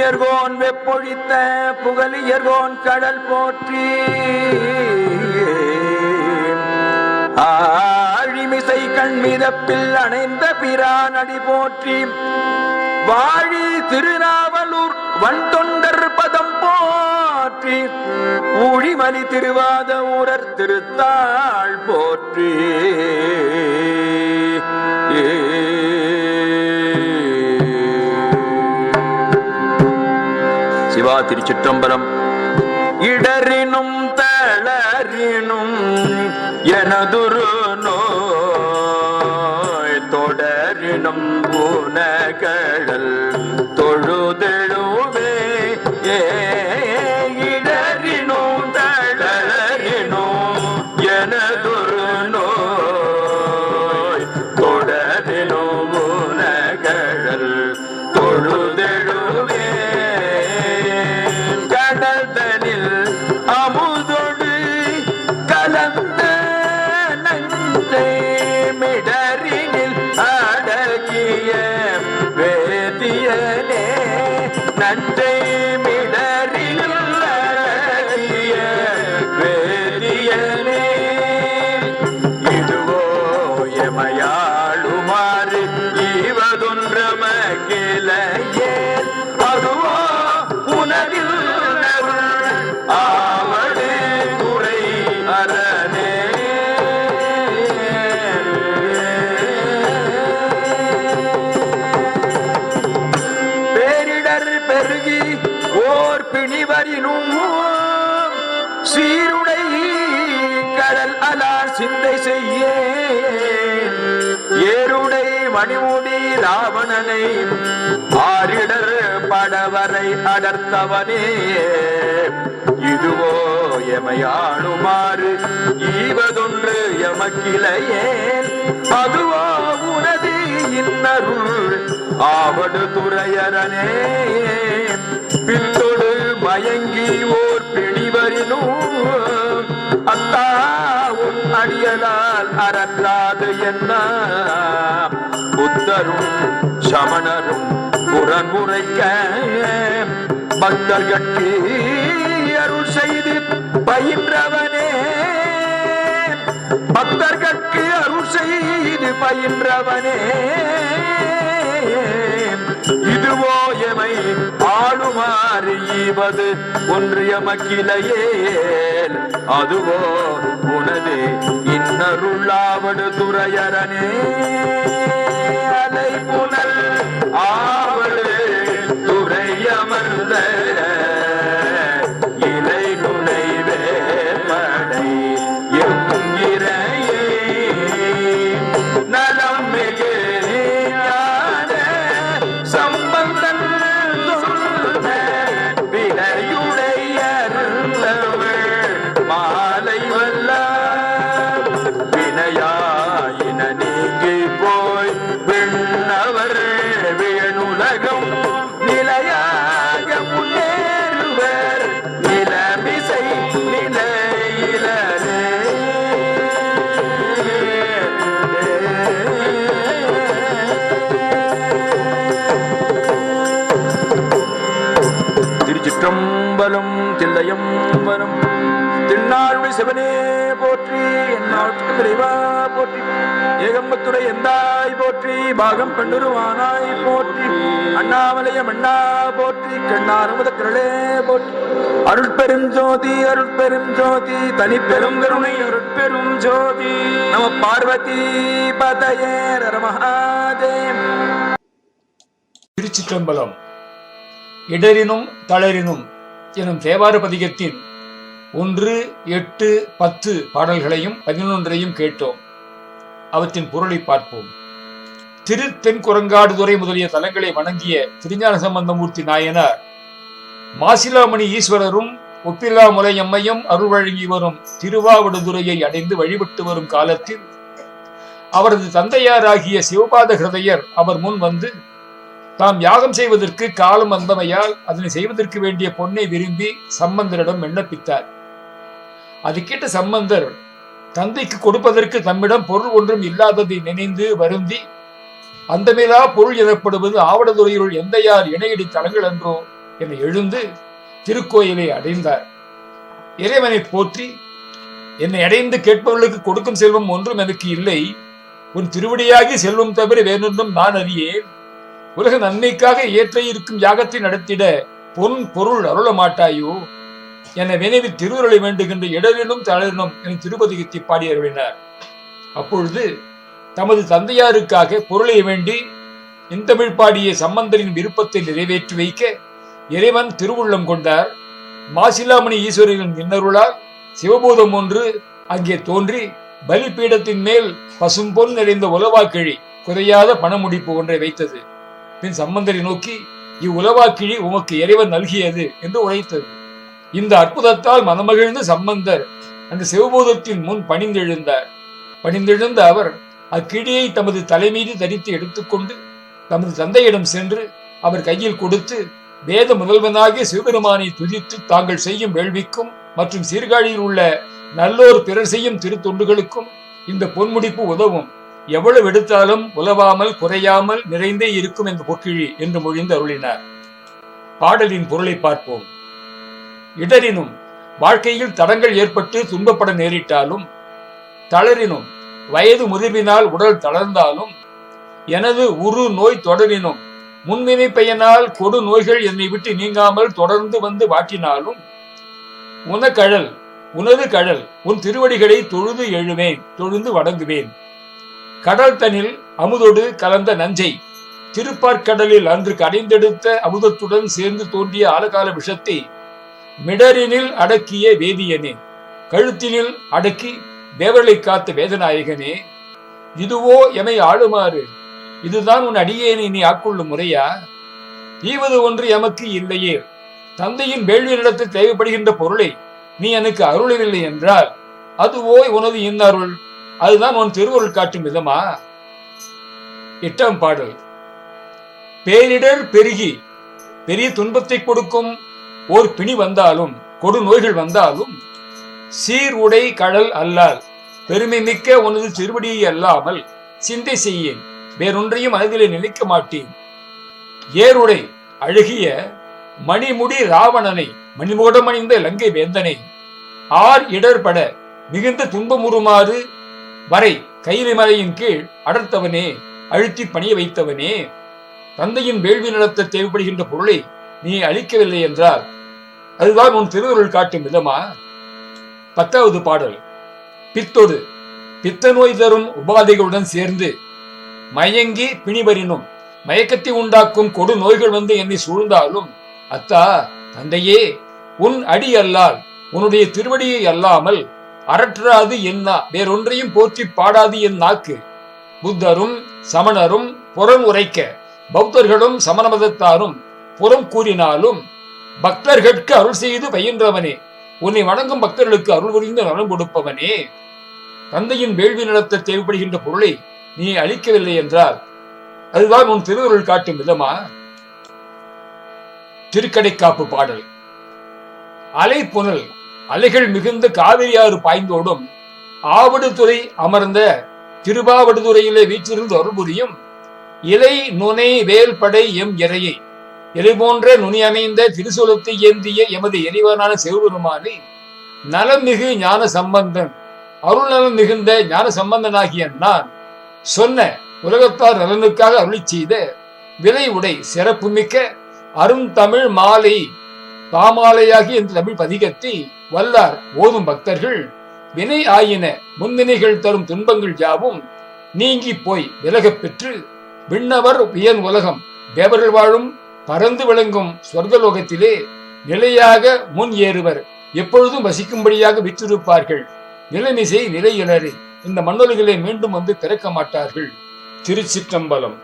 புகழியர்கோன் வெப்பொழித்த புகழியர்கோன் கடல் போற்றி. ஆழிமிசை கண்மிதப்பில் அணைந்த பிரானடி போற்றி. வாழி திருநாவலூர் வன்தொண்டர் பதம் போற்றி. ஊழிமலி திருவாத ஊரர் திருத்தாள் போற்றி. திருச்சிற்றம்பலம். இடறினும் தளரினும் எனதுரு நோய் தொடரினும் புனகழல் தொழுதெழுவே. ஏ இடறினும் தளரினும் எனதுரு நோய் பெருகி ஓர் பிணிவரினும் சீருடை கடல் அலார் சிந்தை செய்ய ஏருடை மணிமுடி ராவணனை ஆரிடர் படவரை அடர்த்தவனே. இதுவோ எமையாளுமாறு ஈவதொன்று எமக்கிளையே அதுவோ உனது இன்னருள் ஆவடு துறையரனே பின்னொடு மயங்கி ஓர் பிணிவரினும் அத்தாவும் அடியலால் அறன்றாது என்ன புத்தரும் சமணரும் புறமுறைக்க பக்தர்கட்கு அருள் செய்து பயின்றவனே. பக்தர்கட்கு அருள் செய்து பயின்றவனே. இதுவோ எமை ஆளுமாறு ஈவது ஒன்றிய மக்கிலையேல் அதுவோ உனது இன்னருள்ளாவடு துறையரனே. அலை புனல் ஆ திருச்சிற்றம்பலம் தில்லையம்பலம் திருநாளுடைய சிவனே போற்றி என்னாட்டும் இறைவா போற்றி. ஏகம்பத்துடைய எந்தாய் போற்றி பாகம் பெண்ணுருவானாய் போற்றி. அண்ணாமலைய மண்ணா போற்றி கண்ணாரமுத கிரளே போற்றி. அருள் பெரும் ஜோதி அருள் பெரும் ஜோதி தனி பெரும் கருணை அருள் பெரும் ஜோதி. நம பார்வதி பதயே ரமஹாதேவ் திருச்சிற்றம்பலம். இடரினும் தளரினும் எனும் தேவார பதிகத்தின் ஒன்று எட்டு பத்து பாடல்களையும் பதினொன்றையும் கேட்டோம். அவற்றின் பொருளை பார்ப்போம். திரு தென்குரங்காடுதுறை முதலிய தலங்களை வணங்கிய திருஞான சம்பந்தமூர்த்தி நாயனார் மாசிலாமணி ஈஸ்வரரும் ஒப்பில்லா அம்மையும் அருள் வழங்கி வரும் திருவாவடுதுறையை அடைந்து வழிபட்டு வரும் காலத்தில் அவரது தந்தையாராகிய சிவபாத ஹிருதயர் அவர் முன் வந்து தாம் யாகம் செய்வதற்கு காலம் வந்தமையால் அதனை செய்வதற்கு வேண்டிய பொன்னை விரும்பி சம்பந்தரிடம் விண்ணப்பித்தார். அது கேட்ட சம்பந்தர் தந்தைக்கு கொடுப்பதற்கு தம்மிடம் பொருள் ஒன்றும் இல்லாததை நினைந்து வருந்தி அந்தமிலா பொருள் எனப்படுவது ஆவடதுறையுள் எந்தையார் இணையடி தலங்கள் என்றோ என எழுந்து திருக்கோயிலை அடைந்தார். இறைவனை போற்றி என்னை அடைந்து கேட்பவர்களுக்கு கொடுக்கும் செல்வம் ஒன்றும் எனக்கு இல்லை. உன் திருவடியாகி செல்வம் தவிர வேறொன்றும் நான் அறியேன். உலக நன்மைக்காக ஏற்ற இருக்கும் யாகத்தை நடத்திட பொன் பொருள் அருள மாட்டாயோ என வினைவி திருவுருளை வேண்டுகின்ற இடரினும் தளரினும் என திருப்பதிகத்தை பாடி அருளினார் அப்பொழுது தமது தந்தையாருக்காக பொருளை வேண்டி இந்தமிழ் பாடிய சம்பந்தரின் விருப்பத்தை நிறைவேற்றி வைக்க இறைவன் திருவுள்ளம் கொண்டார். மாசிலாமணி ஈஸ்வரின் இன்னருளால் சிவபூதம் ஒன்று அங்கே தோன்றி பலிபீடத்தின் மேல் பசும்பொன் நிறைந்த உலவாக்கிழி குறையாத பணமுடிப்பு ஒன்றை வைத்தது. பின் சம்பந்தரை நோக்கி இவ்வுலவாக்கிழி உமக்கு இறைவன் நல்கியது என்று உரைத்தது. இந்த அற்புதத்தால் மனமகிழ்ந்த சம்பந்தர் அந்த சிவபூதத்தின் முன் பணிந்தெழுந்தார். பணிந்தெழுந்த அவர் அக்கிழியை தமது தலைமீது தரித்து எடுத்துக்கொண்டு தமது தந்தையிடம் சென்று அவர் கையில் கொடுத்து வேத முதல்வனாகிய சிவபெருமானை துதித்து தாங்கள் செய்யும் வேள்விக்கும் மற்றும் சீர்காழியில் உள்ள நல்லோர் பிறர் செய்யும் திருத்தொண்டுகளுக்கும் இந்த பொன்முடிப்பு உதவும். எவ்வளவு எடுத்தாலும் உலவாமல் குறையாமல் நிறைந்தே இருக்கும் என்ற பொக்கிழி என்று மொழிந்து அருளினார். பாடலின் பொருளை பார்ப்போம். இடரினும் வாழ்க்கையில் தடங்கள் ஏற்பட்டு துன்பப்பட நேரிட்டாலும் தளரினும் வயது முதிர்வினால் உடல் தளர்ந்தாலும் எனது உரு நோய் தொடரினும் முன்வினை பயனால் கொடு நோய்கள் என்னை விட்டு நீங்காமல் தொடர்ந்து வந்து வாட்டினாலும் உனக்கழல் உனது கழல் உன் திருவடிகளை தொழுது எழுவேன் தொழுந்து வணங்குவேன். கடல் தனில் அமுதோடு கலந்த நஞ்சை. திருப்பார்க்கடலில் அன்று கடைந்தெடுத்த அமுதத்துடன் சேர்ந்து தோன்றிய ஆலகால விஷத்தை மிடரினில் அடக்கிய வேதியனே. கழுத்தினில் அடக்கி தேவர்களை காத்த வேதநாயகனே இதுவோ எமை ஆளுமாறு? இதுதான் உன் அடியேனை நீ ஆட்கொள்ளும் முறையா? ஈவது ஒன்று எமக்கு இல்லையே. தந்தையின் வேள்வியிடத்தில் தேவைப்படுகின்ற பொருளை நீ எனக்கு அருளவில்லை என்றால் அதுவோ உனது இன்னருள்? அதுதான் உன் திருவருள் காட்டும் விதமா எட்டாம் பாடல். பேரிடர் பெருகி பெரிய துன்பத்தை கொடுக்கும் ஓர் பிணி வந்தாலும் கொடு நோய்கள் வந்தாலும் சீர் உடை கடல் அல்லால் பெருமை மிக்க உனது திருவடியை அல்லாமல் சிந்தை செய்யேன். வேறொன்றையும் மனதிலே நினைக்க மாட்டேன். ஏருடை அழகிய மணிமுடி ராவணனை மணிமுகடம் இலங்கை லங்கை வேந்தனை ஆர் இடர்பட மிகுந்த துன்பமுறுமாறு வரை கைலை மலையின் கீழ் அடர்த்தவனே அழுத்தி பணிய வைத்தவனே. தந்தையின் வேள்வி நடத்த தேவைப்படுகின்ற பொருளை நீ அளிக்கவில்லை என்றால் அதுதான் உன் திருவருள் காட்டும் விதமா? பத்தாவது பாடல். பித்தொடு. பித்த நோய் தரும் உபாதைகளுடன் சேர்ந்து மயங்கி பிணிபரினும் மயக்கத்தை உண்டாக்கும் கொடு நோய்கள் வந்து என்னை சூழ்ந்தாலும் அத்தா தந்தையே உன் அடி அல்லால் உன்னுடைய திருவடியை அல்லாமல் அரற்றாது என்னா வேறொன்றையும் போற்றி பாடாது என் நாக்கு. புத்தரும் சமணரும் புறம் உரைக்க பௌத்தர்களும் சமண மதத்தாரும் புறம் கூறினாலும் பக்தர்களுக்கு அருள் செய்து பயின்றவனே. உன்னை வணங்கும் பக்தர்களுக்கு அருள் புரிந்து நலம் கொடுப்பவனே. தந்தையின் வேள்வி நடத்த தேவைப்படுகின்ற பொருளை நீ அளிக்கவில்லை என்றால் அதுதான் உன் திருவருள் காட்டும் விதமா? திருக்கடைக்காப்பு பாடல். அலை புனல் அலைகள் மிகுந்த காவிரியாறு பாய்ந்தோடும் ஆவடுதுறை அமர்ந்த திருவாவடுதுறையிலே வீற்றிருந்து அருள்புரியும் இலை நுனை வேல்படை எம் இறையை இறை போன்ற நுனி அமைந்த திருசூலத்தை ஏந்திய எமது இறைவனான சிவபெருமானை மிகு ஞான சம்பந்தன் அருள் நலம் மிகுந்த ஞான சம்பந்தனாகிய நான் சொன்ன உலகத்தார் நலனுக்காக அருளி செய்த விலை உடை சிறப்புமிக்க அருந்தமிழ் மாலை தாமாலையாகி என்று தமிழ் பதிகத்தை வல்லார் ஓதும் பக்தர்கள் வினை ஆயின முன்னினைகள் தரும் துன்பங்கள் யாவும் நீங்கி போய் விலகப் பெற்று விண்ணவர் உயர் உலகம் தேவர்கள் வாழும் பறந்து விளங்கும் சொர்க்கலோகத்திலே நிலையாக முன் ஏறுவர். எப்பொழுதும் வசிக்கும்படியாக விற்றிருப்பார்கள். நிலைமிசை நிலையினரே இந்த மண்ணொலிகளை மீண்டும் வந்து திறக்க மாட்டார்கள் திருச்சிற்றம்பலம்.